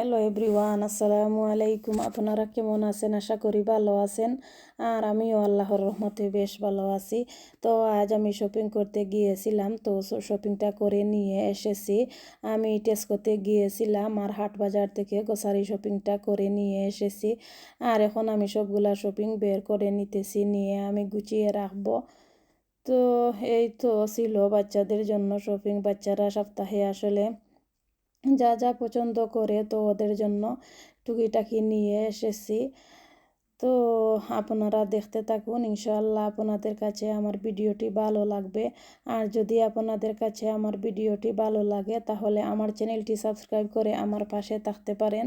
Hello everyone আসসালামু আলাইকুম আপনারা কেমন আছেন আশা করি ভালো আছেন আর আমিও আল্লাহর রহমতে বেশ ভালো আছি তো আজ আমি শপিং করতে গিয়েছিলাম তো শপিংটা করে নিয়ে এসেছি আমি টেস্কোতে গিয়েছিলাম আর হাট বাজার থেকে গোসারি শপিংটা করে নিয়ে এসেছি আর এখন আমি সবগুলা শপিং বের করে নিতেছি নিয়ে আমি গুছিয়ে রাখব তো এই তো ছিল বাচ্চাদের জন্য শপিং বাচ্চারা সপ্তাহে আসলে যা যা পছন্দ করে তো ওদের জন্য টুকিটাকি নিয়ে এসেছি। তো আপনারা দেখতে থাকুন, ইনশাআল্লাহ আপনাদের কাছে আমার ভিডিওটি ভালো লাগবে। আর যদি আপনাদের কাছে আমার ভিডিওটি ভালো লাগে, তাহলে আমার চ্যানেলটি সাবস্ক্রাইব করে আমার পাশে থাকতে পারেন।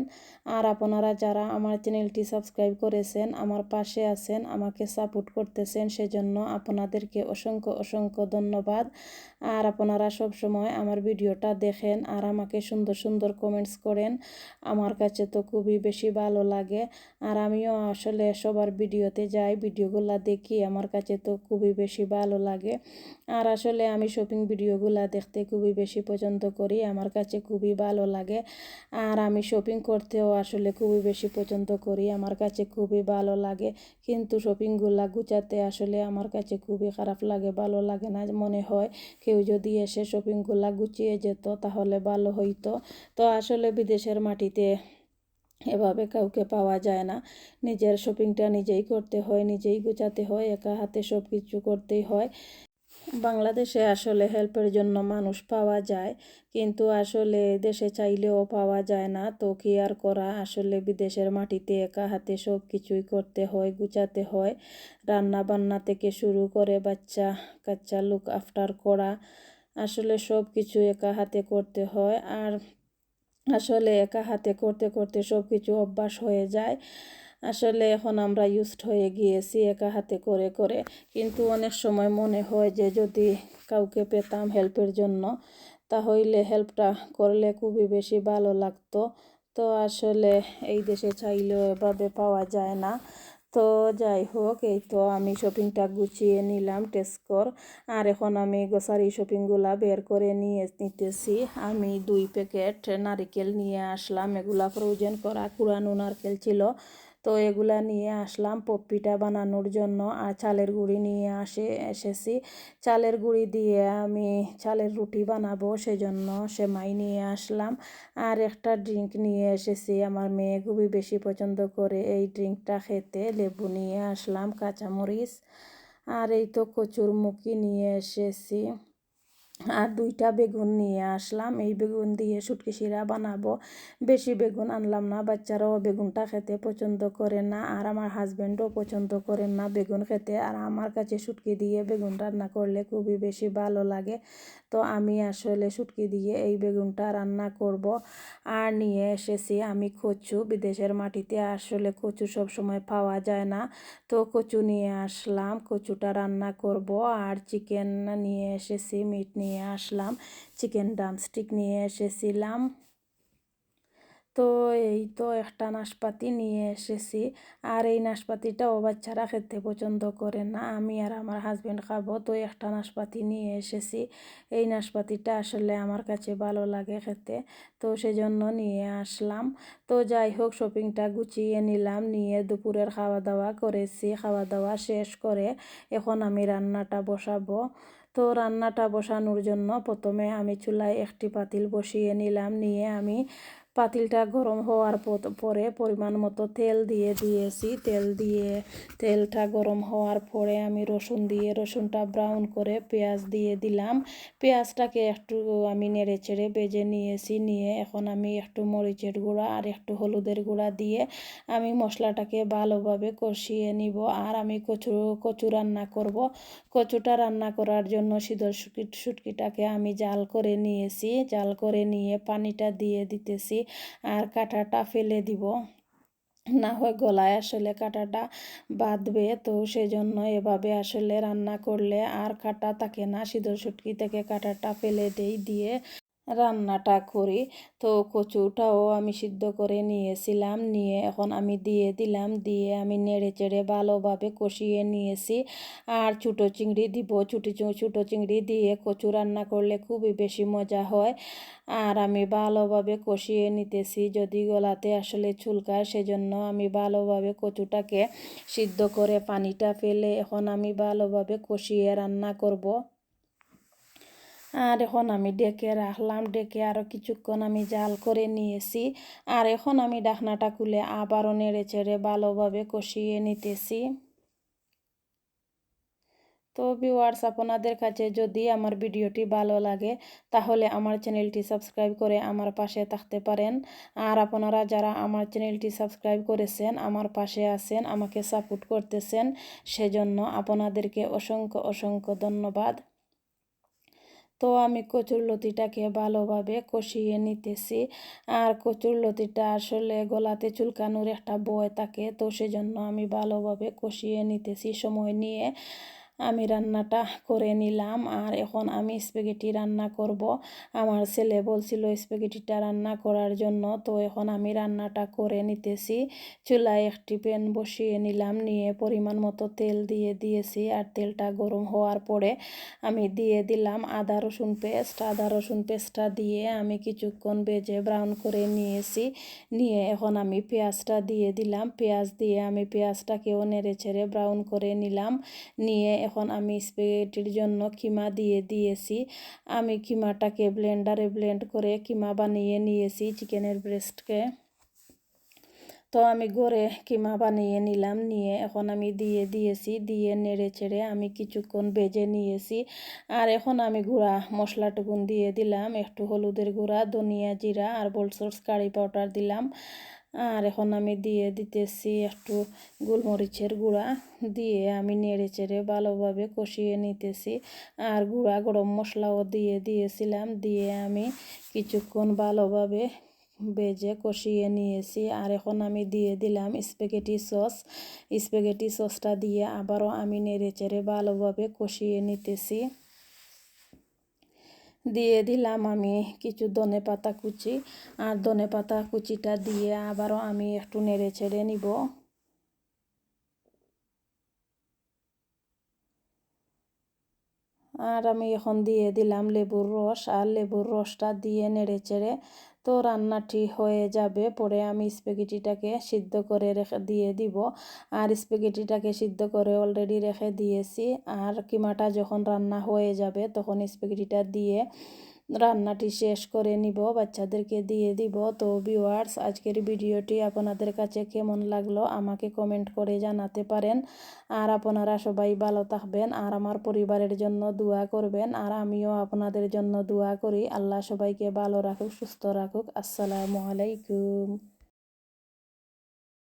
আর আপনারা যারা আমার চ্যানেলটি সাবস্ক্রাইব করেছেন, আমার পাশে আছেন, আমাকে সাপোর্ট করতেছেন, সেজন্য আপনাদেরকে অসংখ্য অসংখ্য ধন্যবাদ। আর আপনারা সব সময় আমার ভিডিওটা দেখেন আর আমাকে সুন্দর সুন্দর কমেন্টস করেন। আমার কাছে তো খুবই বেশি ভালো লাগে। আর আমিও আসলে সবার ভিডিওতে যাই, ভিডিওগুলো দেখি, আমার কাছে তো খুবই বেশি ভালো লাগে। আর আসলে আমি শপিং ভিডিওগুলো দেখতে খুবই বেশি পছন্দ করি, আমার কাছে খুবই ভালো লাগে। আর আমি শপিং করতেও আসলে খুবই বেশি পছন্দ করি, আমার কাছে খুবই ভালো লাগে। কিন্তু শপিংগুলা গুছাতে আসলে আমার কাছে খুবই খারাপ লাগে, ভালো লাগে না মনে হয়। যদি এসে শপিংগুলা গুছিয়ে যেত, তাহলে ভালো হইতো। তো আসলে বিদেশের মাটিতে এভাবে কাউকে পাওয়া যায় না। নিজের শপিংটা নিজেই করতে হয়, নিজেই গুছাতে হয়, একা হাতে সব কিছু করতেই হয়। বাংলাদেশে আসলে হেল্পের জন্য মানুষ পাওয়া যায়, কিন্তু আসলে দেশে চাইলেও পাওয়া যায় না। তো কি আর করা? আসলে বিদেশের মাটিতে একা হাতে সব কিছুই করতে হয়, গুছাতে হয়। রান্না বান্না থেকে শুরু করে বাচ্চা কাচ্চা লুক আফটার করা, আসলে সব কিছু একা হাতে করতে হয়। আর আসলে একা হাতে করতে করতে সব কিছু অভ্যাস হয়ে যায়। আসলে এখন আমরা ইউজড হয়ে গিয়েছি একা হাতে করে করে। কিন্তু অনেক সময় মনে হয় যে যদি কাউকে পেতাম হেল্পের জন্য, তাহলে হেল্পটা করলে খুবই বেশি ভালো লাগতো। তো আসলে এই দেশে চাইলেও এভাবে পাওয়া যায় না। তো যাই হোক, এই তো আমি শপিংটা গুছিয়ে নিলাম টেস্কর আর এখন আমি গোসারি শপিংগুলা বের করে নিয়ে নিতেছি। আমি দুই প্যাকেট নারিকেল নিয়ে আসলাম। এগুলা ফ্রোজেন করা কুড়ানো নারকেল ছিল। তো এগুলা নিয়ে আসলাম। পপ্পিটা বানানোর জন্য আর চালের গুঁড়ি নিয়ে আসে, এসেছি। চালের গুঁড়ি দিয়ে আমি চালের রুটি বানাবো, সেজন্য সেমাই নিয়ে আসলাম। আর একটা ড্রিঙ্ক নিয়ে এসেছি। আমার মেয়ে খুবই বেশি পছন্দ করে এই ড্রিঙ্কটা খেতে। লেবু নিয়ে আসলাম, কাঁচামরিচ। আর এই তো কচুর মুখি নিয়ে এসেছি। আর দুইটা বেগুন নিয়ে আসলাম। এই বেগুন দিয়ে শুটকি শিরা বানাবো। বেশি বেগুন আনলাম না, বাচ্চারাও বেগুনটা খেতে পছন্দ করে না, আর আমার হাজব্যান্ডও পছন্দ করেন না বেগুন খেতে। আর আমার কাছে শুটকি দিয়ে বেগুন রান্না করলে খুবই বেশি ভালো লাগে। তো আমি আসলে শুটকি দিয়ে এই বেগুনটা রান্না করব। আর নিয়ে এসেছি আমি কচু। বিদেশের মাটিতে আসলে কচু সব সময় পাওয়া যায় না। তো কচু নিয়ে আসলাম, কচুটা রান্না করব। আর চিকেন নিয়ে এসেছি, মিট নিয়ে আসলাম, চিকেন ড্রামস্টিক নিয়ে এসেছিলাম। তো এই তো একটা নাশপাতি নিয়ে এসেছি। আর এই নাশপাতিটাও বাচ্চারা খেতে পছন্দ করে না। আমি আর আমার হাজব্যান্ড খাব, তো একটা নাশপাতি নিয়ে এসেছি। এই নাশপাতিটা আসলে আমার কাছে ভালো লাগে খেতে, তো সেজন্য নিয়ে আসলাম। তো যাই হোক শপিংটা গুছিয়ে নিলাম, নিয়ে দুপুরের খাওয়া দাওয়া করেছি। খাওয়া দাওয়া শেষ করে এখন আমি রান্নাটা বসাবো। তো রান্নাটা বসানোর জন্য প্রথমে আমি চুলায় একটি পাতিল বসিয়ে নিলাম। নিয়ে আমি পাতিলটা গরম হওয়ার পরে পরিমাণ মতো তেল দিয়ে দিয়েছি। তেল দিয়ে তেলটা গরম হওয়ার পরে আমি রসুন দিয়ে রসুনটা ব্রাউন করে পেঁয়াজ দিয়ে দিলাম। পেঁয়াজটাকে একটু আমি নেড়ে চেড়ে বেজে নিয়েছি। নিয়ে এখন আমি একটু মরিচের গুঁড়া আর একটু হলুদের গুঁড়া দিয়ে আমি মশলাটাকে ভালোভাবে কষিয়ে নিব। আর আমি কচু কচু রান্না করব। কচুটা রান্না করার জন্য শীতল শুটকিটাকে আমি জাল করে নিয়েছি। জাল করে নিয়ে পানিটা দিয়ে দিতেছি। আর কাঁটাটা ফেলে দিব। না হয় গলায় আসলে কাঁটাটা বাঁধবে। তো সেজন্য এভাবে আসলে রান্না করলে আর কাঁটা থাকে না। সিঁদুর সুটকি থেকে কাঁটাটা ফেলে দেই দিয়ে রান্নাটা করি। তো কচুটাও আমি সিদ্ধ করে নিয়েছিলাম, নিয়ে এখন আমি দিয়ে দিলাম, দিয়ে আমি নেড়ে চেড়ে ভালোভাবে কষিয়ে নিয়েছি। আর ছোটো চিংড়ি দিব, ছোটো ছোটো চিংড়ি দিয়ে কচু রান্না করলে খুবই বেশি মজা হয়। আর আমি ভালোভাবে কষিয়ে নিতেছি, যদি গলাতে আসলে চুলকায়, সেজন্য আমি ভালোভাবে কচুটাকে সিদ্ধ করে পানিটা ফেলে এখন আমি ভালোভাবে কষিয়ে রান্না করব। আর এখন আমি ডেকে রাখলাম, ডেকে আরও কিছুক্ষণ আমি জাল করে নিয়েছি। আর এখন আমি ডাকনাটা খুলে আবারও নেড়ে চেড়ে ভালোভাবে কষিয়ে নিতেছি। তো ভিউয়ার্স আপনাদের কাছে যদি আমার ভিডিওটি ভালো লাগে, তাহলে আমার চ্যানেলটি সাবস্ক্রাইব করে আমার পাশে থাকতে পারেন। আর আপনারা যারা আমার চ্যানেলটি সাবস্ক্রাইব করেছেন, আমার পাশে আছেন, আমাকে সাপোর্ট করতেছেন, সেজন্য আপনাদেরকে অসংখ্য অসংখ্য ধন্যবাদ। তো আমি কচুর লতিটাকে ভালোভাবে কষিয়ে নিতেছি। আর কচুর লতিটা আসলে গলাতে চুলকানোর একটা বয় থাকে, তো সেজন্য আমি ভালোভাবে কষিয়ে নিতেছি সময় নিয়ে। আমি রান্নাটা করে নিলাম। আর এখন আমি স্পেগেটি রান্না করব। আমার ছেলে বলছিল স্পেগেটিটা রান্না করার জন্য। তো এখন আমি রান্নাটা করে নিতেছি। চুলায় একটি প্যান বসিয়ে নিলাম। নিয়ে পরিমাণ মতো তেল দিয়ে দিয়েছি। আর তেলটা গরম হওয়ার পরে আমি দিয়ে দিলাম আদা রসুন পেস্ট। আদা রসুন পেস্টটা দিয়ে আমি কিছুক্ষণ বেজে ব্রাউন করে নিয়েছি। নিয়ে এখন আমি পেঁয়াজটা দিয়ে দিলাম। পেঁয়াজ দিয়ে আমি পেঁয়াজটাকেও নেড়ে ছেড়ে ব্রাউন করে নিলাম। নিয়ে এখন আমি স্পেগেটির জন্য কিমা দিয়ে দিয়েছি। আমি কিমাটাকে ব্লেন্ডারে ব্লেন্ড করে কিমা বানিয়ে নিয়েছি চিকেনের ব্রেস্টকে। তো আমি গড়ে কিমা বানিয়ে নিলাম, নিয়ে এখন আমি দিয়ে দিয়েছি, দিয়ে নেড়ে চেড়ে আমি কিছুক্ষণ বেজে নিয়েছি। আর এখন আমি গুঁড়া মশলাটুকুন দিয়ে দিলাম, একটু হলুদের গুঁড়া, ধনিয়া জিরা আর বোলসোর্স কারি পাউডার দিলাম। আর এখন আমি দিয়ে দিতেছি একটু গোলমরিচের গুঁড়া। দিয়ে আমি নেড়ে চেড়ে ভালোভাবে কষিয়ে নিতেছি। আর গুঁড়া গরম মশলাও দিয়ে দিয়েছিলাম। দিয়ে আমি কিছুক্ষণ ভালোভাবে বেজে কষিয়ে নিয়েছি। আর এখন আমি দিয়ে দিলাম স্পেগেটি সস। স্পেগেটি সসটা দিয়ে আবারও আমি নেড়ে চেড়ে ভালোভাবে কষিয়ে নিতেছি। দিয়ে দিলাম আমি কিছু ধনে পাতা কুচি। আর ধনে পাতা কুচিটা দিয়ে আবারও আমি একটু নেড়ে ছেড়ে নিব। আর আমি এখন দিয়ে দিলাম লেবুর রস। আর লেবুর রসটা দিয়ে নেড়ে চেড়ে তো রান্নাটি হয়ে যাবে। পরে আমি স্পেগেটিটাকে সিদ্ধ করে রেখে দিয়ে দিব। আর স্পেগেটিটাকে সিদ্ধ করে অলরেডি রেখে দিয়েছি। আর কিমাটা যখন রান্না হয়ে যাবে, তখন স্পেগেটিটা দিয়ে রান্নাটি শেষ করে নিব, বাচ্চাদেরকে দিয়ে দিব। তো ভিউয়ার্স আজকের ভিডিওটি আপনাদের কাছে কেমন লাগল আমাকে কমেন্ট করে জানাতে পারেন। আর আপনারা সবাই ভালো থাকবেন, আর আমার পরিবারের জন্য দোয়া করবেন, আর আমিও আপনাদের জন্য দোয়া করি। আল্লাহ সবাইকে ভালো রাখুক, সুস্থ রাখুক। আসসালামু আলাইকুম।